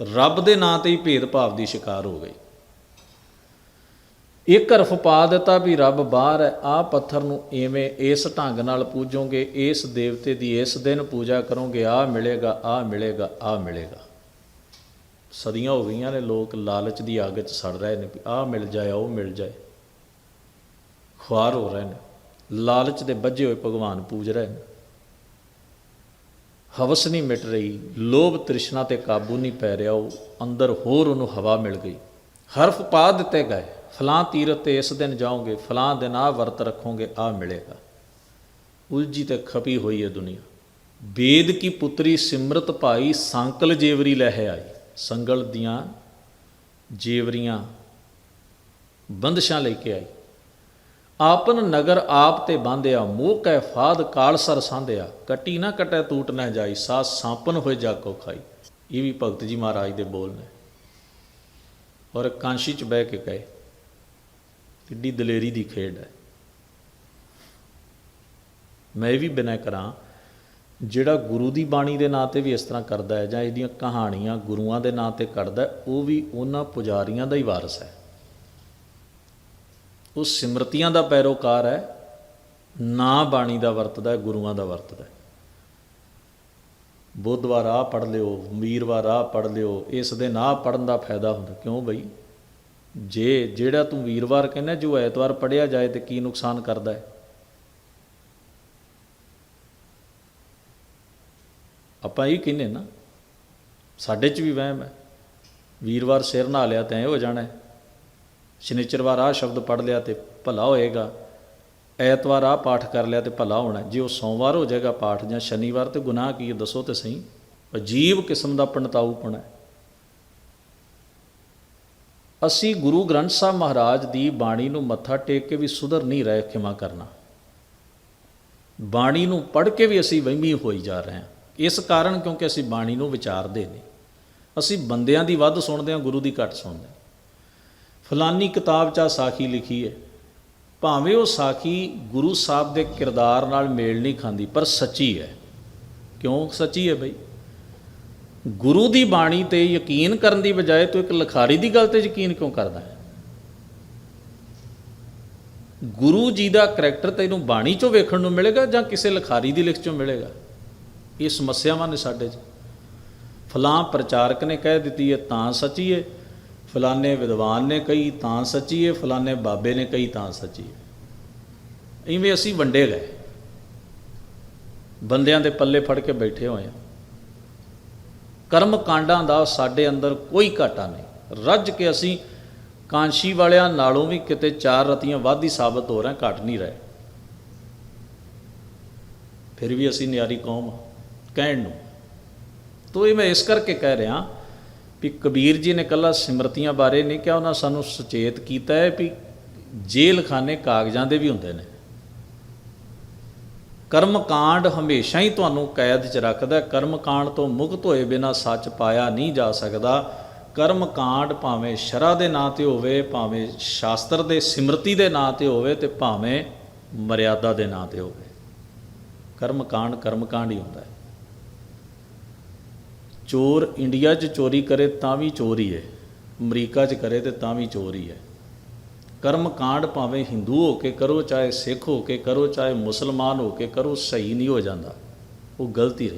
ਰੱਬ ਦੇ ਨਾਂ ਤੇ ਹੀ ਭੇਦਭਾਵ ਦੀ ਸ਼ਿਕਾਰ ਹੋ ਗਈ। ਇੱਕ ਹਰਫ ਪਾ ਦਿੱਤਾ ਵੀ ਰੱਬ ਬਾਹਰ ਹੈ ਆ ਪੱਥਰ ਨੂੰ ਐਵੇਂ ਇਸ ਢੰਗ ਨਾਲ ਪੂਜੋਗੇ, ਇਸ ਦੇਵਤੇ ਦੀ ਇਸ ਦਿਨ ਪੂਜਾ ਕਰੋਗੇ ਆ ਮਿਲੇਗਾ ਆ ਮਿਲੇਗਾ ਆ ਮਿਲੇਗਾ। ਸਦੀਆਂ ਹੋ ਗਈਆਂ ਨੇ, ਲੋਕ ਲਾਲਚ ਦੀ ਅੱਗ 'ਚ ਸੜ ਰਹੇ ਨੇ ਵੀ ਆ ਮਿਲ ਜਾਏ, ਉਹ ਮਿਲ ਜਾਏ। ਖੁਆਰ ਹੋ ਰਹੇ ਨੇ, ਲਾਲਚ ਦੇ ਬੱਝੇ ਹੋਏ ਭਗਵਾਨ ਪੂਜ ਰਹੇ ਨੇ। ਹਵਸ ਨਹੀਂ ਮਿਟ ਰਹੀ, ਲੋਭ ਤ੍ਰਿਸ਼ਨਾ ਤੇ ਕਾਬੂ ਨਹੀਂ ਪੈ ਰਿਹਾ, ਉਹ ਅੰਦਰ ਹੋਰ ਉਹਨੂੰ ਹਵਾ ਮਿਲ ਗਈ। ਹਰਫ ਪਾ ਦਿੱਤੇ ਗਏ, ਫਲਾਂ ਤੀਰਤ ਤੇ ਇਸ ਦਿਨ ਜਾਓਗੇ, ਫਲਾਂ ਦਿਨ ਆ ਵਰਤ ਰੱਖੋਗੇ, ਆ ਮਿਲੇਗਾ। ਉਲਝੀ ਤੇ ਖਪੀ ਹੋਈ ਹੈ ਦੁਨੀਆ। ਵੇਦ ਕੀ ਪੁੱਤਰੀ ਸਿਮਰਤ ਭਾਈ ਸੰਕਲ ਜੇਵਰੀ ਲਹਿ ਆਈ। ਸੰਗਲ ਦੀਆਂ ਜੇਵਰੀਆਂ ਬੰਦਸ਼ਾਂ ਲੈ ਕੇ ਆਈ। ਆਪਨ ਨਗਰ ਆਪ ਤੇ ਬਾਂਧਿਆ, ਮੋਹ ਕੈ ਫਾਦ ਕਾਲ ਸਰ ਸਾਂਧਿਆ। ਕਟੀ ਨਾ ਕਟੈ ਟੂਟ ਨਾ ਜਾਈ ਸਾ ਸਾਪਨ ਹੋਏ ਜਾ ਕੋ ਖਾਈ। ਇਹ ਵੀ ਭਗਤ ਜੀ ਮਹਾਰਾਜ ਦੇ ਬੋਲ ਨੇ। ਔਰ ਕਾਂਸ਼ੀ ਚ ਬਹਿ ਕੇ ਕਹੇ, ਕਿੱਡੀ ਦਲੇਰੀ ਦੀ ਖੇਡ ਹੈ। ਮੈਂ ਇਹ ਵੀ ਬਿਨੈ ਕਰਾਂ, ਜਿਹੜਾ ਗੁਰੂ ਦੀ ਬਾਣੀ ਦੇ ਨਾਂ ਤੇ ਵੀ ਇਸ ਤਰ੍ਹਾਂ ਕਰਦਾ ਹੈ ਜਾਂ ਇਹਦੀਆਂ ਕਹਾਣੀਆਂ ਗੁਰੂਆਂ ਦੇ ਨਾਂ ਤੇ ਕਰਦਾ ਉਹ ਵੀ ਉਹਨਾਂ ਪੁਜਾਰੀਆਂ ਦਾ ਹੀ ਵਾਰਸ ਹੈ। ਉਹ ਸਿਮਰਤੀਆਂ ਦਾ ਪੈਰੋਕਾਰ ਹੈ, ਨਾ ਬਾਣੀ ਦਾ ਵਰਤਦਾ ਹੈ, ਗੁਰੂਆਂ ਦਾ ਵਰਤਦਾ ਹੈ। ਬੁੱਧਵਾਰ ਆ ਪੜ ਲਿਓ, ਵੀਰਵਾਰ ਆ ਪੜ ਲਿਓ, ਇਸ ਦੇ ਨਾ ਪੜਨ ਦਾ ਫਾਇਦਾ ਹੁੰਦਾ। ਕਿਉਂ ਬਈ? ਜੇ ਜਿਹੜਾ ਤੂੰ ਵੀਰਵਾਰ ਕਹਿੰਦਾ, ਜੋ ਐਤਵਾਰ ਪੜਿਆ ਜਾਏ ਤੇ ਕੀ ਨੁਕਸਾਨ ਕਰਦਾ ਹੈ? ਆਪਾਂ ਇਹ ਕਹਿੰਦੇ ਨਾ, ਸਾਡੇ 'ਚ ਵੀ ਵਹਿਮ ਹੈ। ਵੀਰਵਾਰ ਸਿਰ ਨਹਾ ਲਿਆ ਤਾਂ ਇਹ ਹੋ ਜਾਣਾ ਹੈ। ਸ਼ਨੀਚਰਵਾਰ ਆ ਸ਼ਬਦ ਪੜ ਲਿਆ ਤੇ ਭਲਾ ਹੋਏਗਾ। ਐਤਵਾਰ ਆ ਪਾਠ ਕਰ ਲਿਆ ਤੇ ਭਲਾ ਹੋਣਾ। ਜੇ ਉਹ ਸੋਮਵਾਰ ਹੋ ਜਾਏਗਾ ਪਾਠ ਜਾਂ ਸ਼ਨੀਵਾਰ ਤੇ ਗੁਨਾਹ ਕੀ ਦੱਸੋ ਤੇ ਸਹੀ। ਅਜੀਬ ਕਿਸਮ ਦਾ ਪੰਡਤਾਊਪਣ ਹੈ। ਅਸੀਂ ਗੁਰੂ ਗ੍ਰੰਥ ਸਾਹਿਬ ਮਹਾਰਾਜ ਦੀ ਬਾਣੀ ਨੂੰ ਮੱਥਾ ਟੇਕ ਕੇ ਵੀ ਸੁਧਰ ਨਹੀਂ ਰਹੇ ਖਿਮਾ ਕਰਨਾ। ਬਾਣੀ ਨੂੰ ਪੜ੍ਹ ਕੇ ਵੀ ਅਸੀਂ ਵਹਿਮੀ ਹੋਈ ਜਾ ਰਹੇ ਹਾਂ। ਇਸ ਕਾਰਨ ਕਿਉਂਕਿ ਅਸੀਂ ਬਾਣੀ ਨੂੰ ਵਿਚਾਰਦੇ ਨਹੀਂ। ਅਸੀਂ ਬੰਦਿਆਂ ਦੀ ਵੱਧ ਸੁਣਦੇ ਹਾਂ, ਗੁਰੂ ਦੀ ਘੱਟ ਸੁਣਦੇ ਹਾਂ। ਫਲਾਨੀ ਕਿਤਾਬ 'ਚ ਆਹ ਸਾਖੀ ਲਿਖੀ ਹੈ। ਭਾਵੇਂ ਉਹ ਸਾਖੀ ਗੁਰੂ ਸਾਹਿਬ ਦੇ ਕਿਰਦਾਰ ਨਾਲ ਮੇਲ ਨਹੀਂ ਖਾਂਦੀ, ਪਰ ਸੱਚੀ ਹੈ। ਕਿਉਂ ਸੱਚੀ ਹੈ ਬਈ? ਗੁਰੂ ਦੀ ਬਾਣੀ ਤੇ ਯਕੀਨ ਕਰਨ ਦੀ ਬਜਾਏ ਤੂੰ ਇੱਕ ਲਖਾਰੀ ਦੀ ਗੱਲ ਤੇ ਯਕੀਨ ਕਿਉਂ ਕਰਦਾ ਹੈ? ਗੁਰੂ ਜੀ ਦਾ ਕਰੈਕਟਰ ਤੈਨੂੰ ਬਾਣੀ ਚੋਂ ਵੇਖਣ ਨੂੰ ਮਿਲੇਗਾ ਜਾਂ ਕਿਸੇ ਲਖਾਰੀ ਦੀ ਲਿਖ ਚੋਂ ਮਿਲੇਗਾ? ਇਹ ਸਮੱਸਿਆਵਾਂ ਨੇ ਸਾਡੇ 'ਚ। ਫਲਾਂ ਪ੍ਰਚਾਰਕ ਨੇ ਕਹਿ ਦਿੱਤੀ ਹੈ, ਤਾਂ ਸੱਚੀ ਹੈ। ਫਲਾਣੇ ਵਿਦਵਾਨ ਨੇ ਕਹੀ, ਤਾਂ ਸੱਚੀ ਹੈ ਫਲਾਣੇ ਬਾਬੇ ਨੇ ਕਹੀ, ਤਾਂ ਸੱਚੀ ਹੈ ਇਵੇਂ ਅਸੀਂ ਵੰਡੇ ਗਏ। ਬੰਦਿਆਂ ਦੇ ਪੱਲੇ ਫੜ ਕੇ ਬੈਠੇ ਹੋਏ ਆ ਕਰਮ ਕਾਂਡਾਂ ਦਾ ਸਾਡੇ ਅੰਦਰ ਕੋਈ ਘਾਟਾ ਨਹੀਂ। ਰੱਜ ਕੇ ਅਸੀਂ ਕਾਂਸ਼ੀ ਵਾਲਿਆਂ ਨਾਲੋਂ ਵੀ ਕਿਤੇ ਚਾਰ ਰਤੀਆਂ ਵੱਧ ਹੀ ਸਾਬਤ ਹੋ ਰਹੇ ਘਟ ਨਹੀਂ ਰਹੇ। ਫਿਰ ਵੀ ਅਸੀਂ ਨਿਆਰੀ ਕੌਮ ਕਹਿਣ ਨੂੰ। ਤੋ ਇਹ ਮੈਂ ਇਸ ਕਰਕੇ ਕਹਿ ਰਿਹਾ ਵੀ ਕਬੀਰ ਜੀ ਨੇ ਕੱਲਾ ਸਿਮਰਤੀਆਂ ਬਾਰੇ ਨਹੀਂ ਕਿਹਾ, ਉਹਨਾਂ ਸਾਨੂੰ ਸੁਚੇਤ ਕੀਤਾ ਹੈ ਵੀ ਜੇਲਖਾਨੇ ਕਾਗਜ਼ਾਂ ਦੇ ਵੀ ਹੁੰਦੇ ਨੇ। ਕਰਮ ਕਾਂਡ ਹਮੇਸ਼ਾ ਹੀ ਤੁਹਾਨੂੰ ਕੈਦ 'ਚ ਰੱਖਦਾ ਕਰਮ ਕਾਂਡ ਤੋਂ ਮੁਕਤ ਹੋਏ ਬਿਨਾ ਸੱਚ ਪਾਇਆ ਨਹੀਂ ਜਾ ਸਕਦਾ। ਕਰਮ ਕਾਂਡ ਭਾਵੇਂ ਸ਼ਰਾ ਦੇ ਨਾਂ ਤੇ ਹੋਵੇ, ਭਾਵੇਂ ਸ਼ਾਸਤਰ ਦੇ, ਸਿਮਰਤੀ ਦੇ ਨਾਂ ਤੇ ਹੋਵੇ ਤੇ ਭਾਵੇਂ ਮਰਿਆਦਾ ਦੇ ਨਾਂ ਤੇ ਹੋਵੇ। ਕਰਮ ਕਾਂਡ ਕਰਮ ਕਾਂਡ ਹੀ ਹੁੰਦਾ ਹੈ। ਚੋਰ ਇੰਡੀਆ 'ਚ ਚੋਰੀ ਕਰੇ ਤਾਂ ਵੀ ਚੋਰ ਹੀ ਹੈ ਅਮਰੀਕਾ 'ਚ ਕਰੇ ਤੇ ਤਾਂ ਵੀ ਚੋਰ ਹੀ ਹੈ ਕਰਮ ਕਾਂਡ ਭਾਵੇਂ ਹਿੰਦੂ ਹੋ ਕੇ ਕਰੋ, ਚਾਹੇ ਸਿੱਖ ਹੋ ਕੇ ਕਰੋ, ਚਾਹੇ ਮੁਸਲਮਾਨ ਹੋ ਕੇ ਕਰੋ, ਸਹੀ ਨਹੀਂ ਹੋ ਜਾਂਦਾ। ਉਹ ਗਲਤੀ ਰਹੀ।